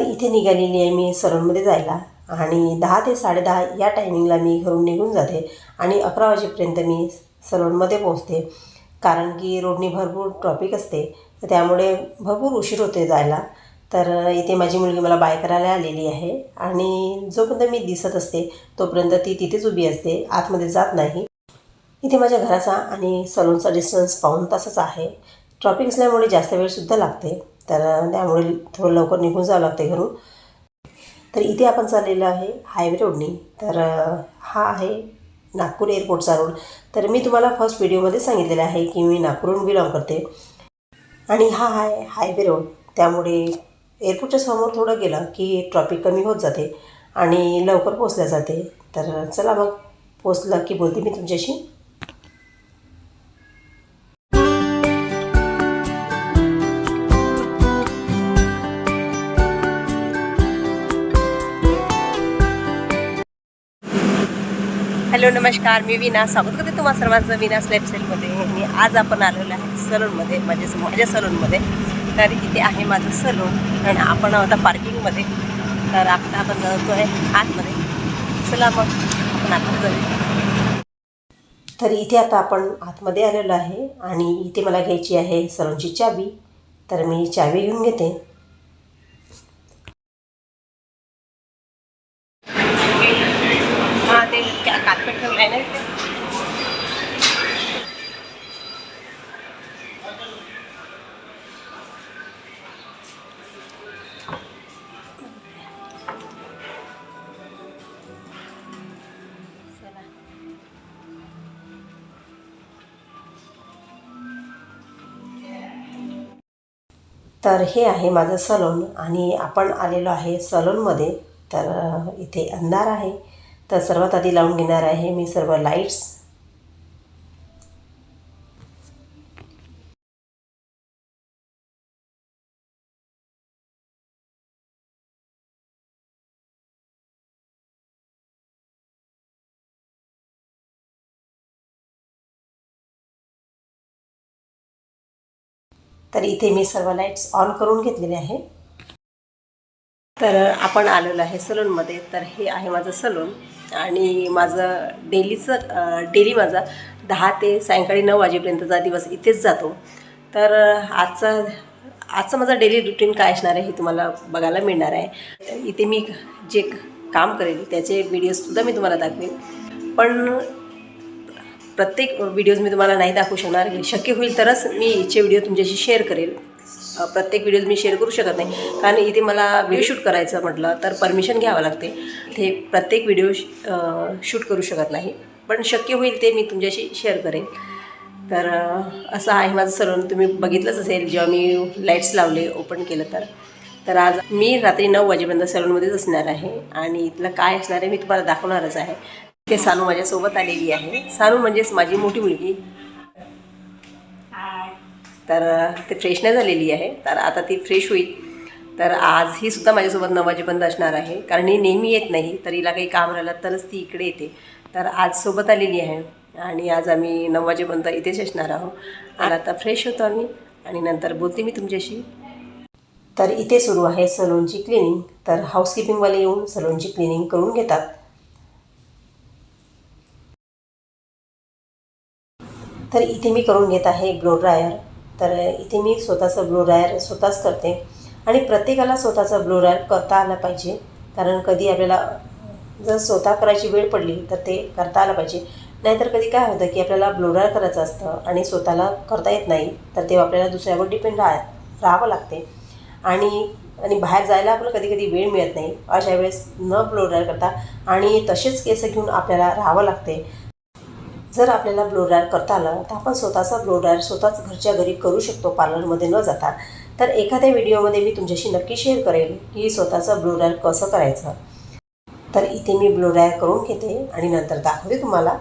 तर इथे निघालेली आहे मी सलूनमध्ये जायला. आणि दहा ते साडेदहा या टायमिंगला मी घरून निघून जाते आणि अकरा वाजेपर्यंत मी सलूनमध्ये पोहोचते. कारण की रोडनी भरपूर ट्रॉफिक असते तर त्यामुळे भरपूर उशीर होते जायला. तर इथे माझी मुलगी मला बाय करायला आलेली आहे आणि जोपर्यंत मी दिसत असते तोपर्यंत ती तिथेच उभी असते आतमध्ये जात नाही. इथे माझ्या घराचा आणि सलूनचा डिस्टन्स पाऊण तासच आहे. ट्रॉफिक असल्यामुळे जास्त वेळसुद्धा लागते. तर त्यामुळे थोडं लवकर निघून जावं लागते घरून. तर इथे आपण चाललेलं आहे हायवे रोडनी. तर हा आहे नागपूर एअरपोर्टचा रोड. तर मी तुम्हाला फर्स्ट व्हिडिओमध्ये सांगितलेलं आहे की मी नागपूरहून बिलॉंग करते. आणि हा आहे हायवे रोड. त्यामुळे एअरपोर्टच्या समोर थोडं गेलं की ट्रॉफिक कमी होत जाते आणि लवकर पोचल्या जाते. तर चला मग पोचलं की बोलते मी तुमच्याशी. हॅलो नमस्कार. मी विना स्वागत करते तुम्हा सर्वांचं विनास स्लॅपसेलमध्ये आणि आज आपण आलेलो आहे सलूनमध्ये म्हणजे माझ्या सलूनमध्ये. तर इथे आहे माझं सलून. आणि आपण आता पार्किंगमध्ये तर आता आपण जातो आहे आतमध्ये. चला मग आपण आत जाऊ तर इथे आता आपण आतमध्ये आलेलो आहे. आणि इथे मला घ्यायची आहे सलूनची चावी. तर मी चावी घेऊन घेते. तर हे आहे माझं सलून आणि आपण आलेलो आहे सलूनमध्ये. तर इथे अंधार आहे. तर सर्वात आधी लावून घेणार आहे मी सर्व लाईट्स तर इथे मी सर्व लाईट्स ऑन करून घेतलेले आहे. तर आपण आलेलो आहे सलूनमध्ये. तर हे आहे माझं सलून आणि माझं डेलीचं डेली माझा दहा ते सायंकाळी नऊ वाजेपर्यंतचा दिवस इथेच जातो. तर आजचा आजचं माझं डेली रुटीन काय असणार आहे हे तुम्हाला बघायला मिळणार आहे. इथे मी जे काम करेल त्याचे व्हिडिओजसुद्धा मी तुम्हाला दाखवेन. पण प्रत्येक व्हिडिओज मी तुम्हाला नाही दाखवू शकणार. शक्य होईल तरच मी इथचे व्हिडिओ तुमच्याशी शेअर करेल. प्रत्येक व्हिडिओज मी शेअर करू शकत नाही. कारण इथे मला व्हिडिओ शूट करायचं म्हटलं तर परमिशन घ्यावं लागते. ते प्रत्येक व्हिडिओ शूट करू शकत नाही. पण शक्य होईल ते मी तुमच्याशी शेअर करेन तर असं आहे माझं सलून तुम्ही बघितलंच असेल जेव्हा मी लाईट्स लावले ओपन केलं तर. तर आज मी रात्री नऊ वाजेपर्यंत सलूनमध्येच असणार आहे. आणि इथलं काय असणार आहे मी तुम्हाला दाखवणारच आहे. ते सानू माझ्यासोबत आलेली आहे. सानू म्हणजेच माझी मोठी मुलगी. तर ते फ्रेश नाही झालेली आहे. तर आता ती फ्रेश होईल. तर आज ही सुद्धा माझ्यासोबत नऊ वाजेपर्यंत असणार आहे. कारण ही नेहमी येत नाही. तर हिला काही काम राहिलं तरच ती इकडे येते. तर आज सोबत आलेली आहे. आणि आज आम्ही नऊ वाजेपर्यंत इथेच असणार आहोत. आणि आता फ्रेश होतो आम्ही. आणि नंतर बोलते मी तुमच्याशी. तर इथे सुरू आहे सलूनची क्लिनिंग. तर हाऊसकीपिंगवाले येऊन सलूनची क्लिनिंग करून घेतात. तर इथे मी करून घेत आहे ब्लो ड्रायर तर इथे मी स्वतःचं ब्लो ड्रायर स्वतःच करते. आणि प्रत्येकाला स्वतःचा ब्लो ड्रायर करता आला पाहिजे. कारण कधी आपल्याला जर स्वतः करायची वेळ पडली तर ते करता आलं पाहिजे. नाहीतर कधी काय होतं की आपल्याला ब्लो ड्रायर करायचं असतं आणि स्वतःला करता येत नाही तर तेव्हा आपल्याला दुसऱ्यावर डिपेंड राहा राहावं लागते. आणि आणि बाहेर जायला आपल्याला कधी कधी वेळ मिळत नाही. अशा वेळेस न ब्लो ड्रायर करता आणि तसेच केस घेऊन आपल्याला राहावं लागते. जर आपल्याला ब्लो ड्रायर करता आलं तर आपण स्वतःचा ब्लो ड्रायर स्वतःच घरच्या घरी करू शकतो पार्लरमध्ये न जाता. तर एखाद्या व्हिडिओमध्ये मी तुमच्याशी नक्की शेअर करेल की स्वतःचं ब्लो ड्रायर कसं करायचं. तर इथे मी ब्लो ड्रायर करून घेते आणि नंतर दाखवते तुम्हाला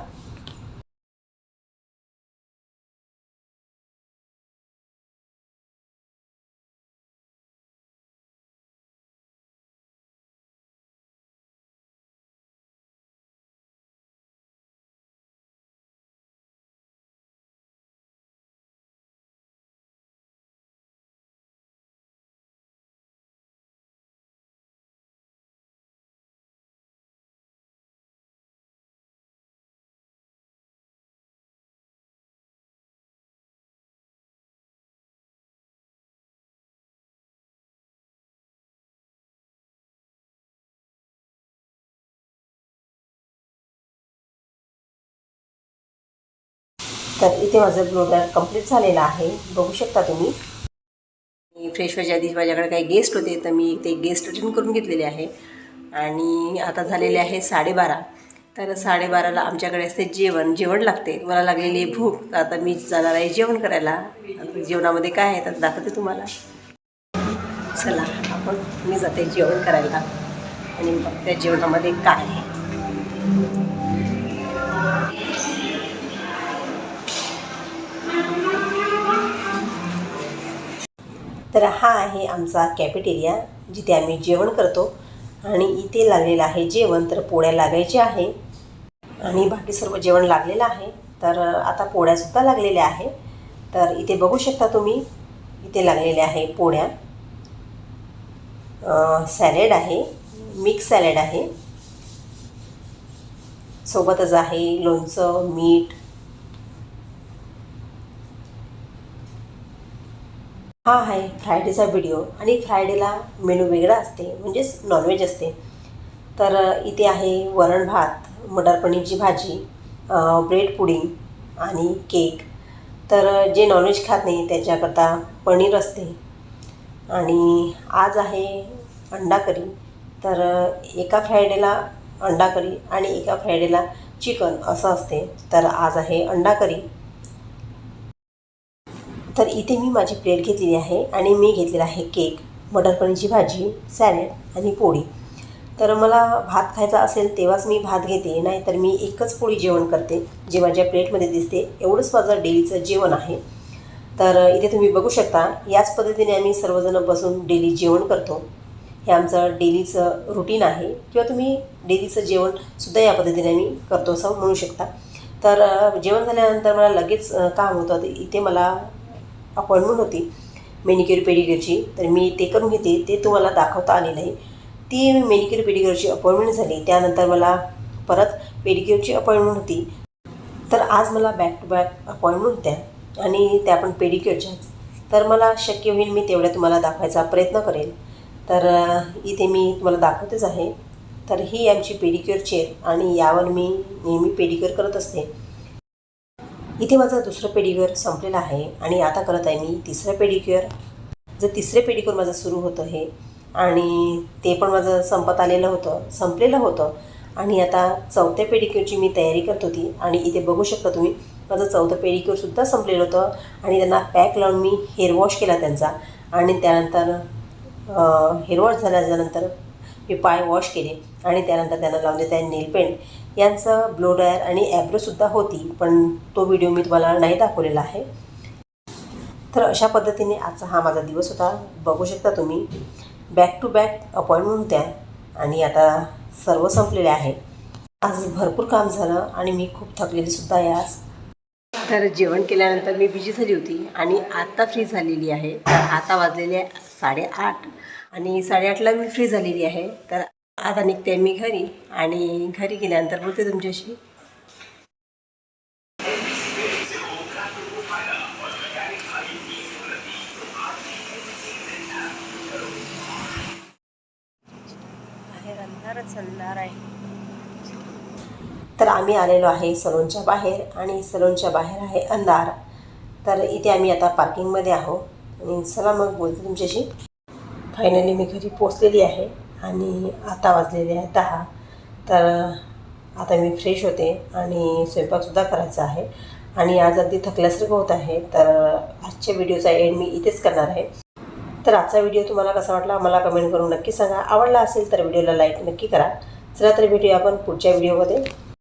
तर इथे माझं ब्लोडर कंप्लीट झालेला आहे. बघू शकता तुम्ही. फ्रेश व्हायच्या आधी माझ्याकडे काही गेस्ट होते तर मी ते गेस्ट अटेंड करून घेतलेले आहे. आणि आता झालेले आहे साडेबारा. तर साडेबाराला आमच्याकडे असते जेवण. जेवण लागते. मला लागलेली भूक. तर आता मी जाणार आहे जेवण करायला. जेवणामध्ये काय आहे तर दाखवते तुम्हाला. चला आपण मी जाते जेवण करायला. आणि त्या जेवणामध्ये काय आहे? तर हा आहे आमचा कॅफेटेरिया जिथे आम्ही जेवण करतो. आणि इथे लागलेलं आहे जेवण तर पोळ्या लागायचे आहे. आणि बाकी सर्व जेवण लागलेलं आहे. तर आता पोळ्यासुद्धा लागलेल्या आहे तर इथे बघू शकता तुम्ही इथे लागलेल्या आहे पोळ्या. सॅलेड आहे मिक्स सॅलेड आहे. सोबतच आहे लोणचं मीठ हा आहे फ्रायडेचा व्हिडिओ आणि फ्रायडेला मेनू वेगळा असते म्हणजेच नॉनव्हेज असते. तर इथे आहे वरण भात मटर पनीरची भाजी ब्रेड पुडिंग आणि केक तर जे नॉनव्हेज खात नाही त्याच्याकरता पनीर असते. आणि आज आहे अंडा करी. तर एका फ्रायडेला अंडा करी आणि एका फ्रायडेला चिकन असं असते. तर आज आहे अंडा करी. तर इथे मी माझी प्लेट घेतलेली आहे आणि मी घेतलेला आहे केक मटर पनीरची भाजी सॅलड आणि पोळी. तर मला भात खायचा असेल तेव्हाच मी भात घेते नाहीतर मी एकच पोळी जेवण करते जे माझ्या प्लेटमध्ये दिसते एवढंच माझं डेलीचं जेवण आहे. तर इथे तुम्ही बघू शकता याच पद्धतीने आम्ही सर्वजण बसून डेली जेवण करतो. हे आमचं डेलीचं रुटीन आहे किंवा तुम्ही डेलीचं जेवणसुद्धा या पद्धतीने आम्ही करतो असं म्हणू शकता. तर जेवण झाल्यानंतर मला लगेच काम होतं इथे मला अपॉइंटमेंट होती. मेनिक्युअर पेडिक्युअरची तर मी ते करून घेते. ते तुम्हाला दाखवता आले नाही. ती मेनिक्युअर पेडिक्युअरची अपॉइंटमेंट झाली. त्यानंतर मला परत पेडिक्युअरची अपॉइंटमेंट होती. तर आज मला बॅक टू बॅक अपॉइंटमेंट होत्या. आणि त्या पण पेडिक्युअरच्याच तर मला शक्य होईल मी तेवढ्या तुम्हाला दाखवायचा प्रयत्न करेल. तर इथे मी तुम्हाला दाखवतेच आहे. तर ही आमची पेडिक्युअर चेअर आणि यावर मी नेहमी पेडिक्युअर करत असते. इथे माझं दुसरं पेडिक्युअर संपलेलं आहे आणि आता करत आहे मी तिसरं पेडिक्युअर. जर तिसरे पेडिक्युअर माझं सुरू होतं हे आणि ते पण माझं संपत आलेलं होतं संपलेलं होतं. आणि आता चौथ्या पेडिक्युअरची मी तयारी करत होती आणि इथे बघू शकता तुम्ही माझं चौथं पेडिक्युअरसुद्धा संपलेलं होतं आणि त्यांना पॅक लावून मी हेअर वॉश केला त्यांचा. आणि त्यानंतर हेअरवॉश झाल्याच्यानंतर झाल्यानंतर मी पाय वॉश केले आणि त्यानंतर त्यांना लावले त्या नेल पेंट. यांचं ब्लो ड्रायर आणि ॲब्रोसुद्धा होती पण तो व्हिडिओ मी तुम्हाला नाही दाखवलेला आहे. तर अशा पद्धतीने आजचा हा माझा दिवस होता. बघू शकता तुम्ही बॅक टू बॅक अपॉइंटमेंट होत्या आणि आता सर्व संपलेले आहे. आज भरपूर काम झालं आणि मी खूप थकलेली सुद्धा आहे आज. तर जेवण केल्यानंतर मी बिजी झाली होती आणि आत्ता फ्री झालेली आहे. तर आता वाजलेले आहे साडेआठ आणि साडेआठला मी फ्री झालेली आहे. तर आता निघते मी घरी. आणि घरी गेल्यानंतर बोलते तुमच्याशी. अंधारच अंधार आहे. तर आम्ही आलेलो आहे सलोनच्या बाहेर आणि सलोनच्या बाहेर आहे अंधार. तर इथे आम्ही आता पार्किंगमध्ये आहो आणि चला मग बोलते तुमच्याशी. फायनली मी घरी पोचलेली आहे. आणि आता वाजलेले आहे दहा. तर आता मी फ्रेश होते आणि स्वयंपाकसुद्धा करायचा आहे. आणि आज अगदी थकल्यासारखं होत आहे. तर आजच्या व्हिडिओचा एंड मी इथेच करणार आहे. तर आजचा व्हिडिओ तुम्हाला कसा वाटला मला कमेंट करून नक्की सांगा. आवडला असेल तर व्हिडिओला लाईक नक्की करा. चला तर भेटूया आपण पुढच्या व्हिडिओमध्ये.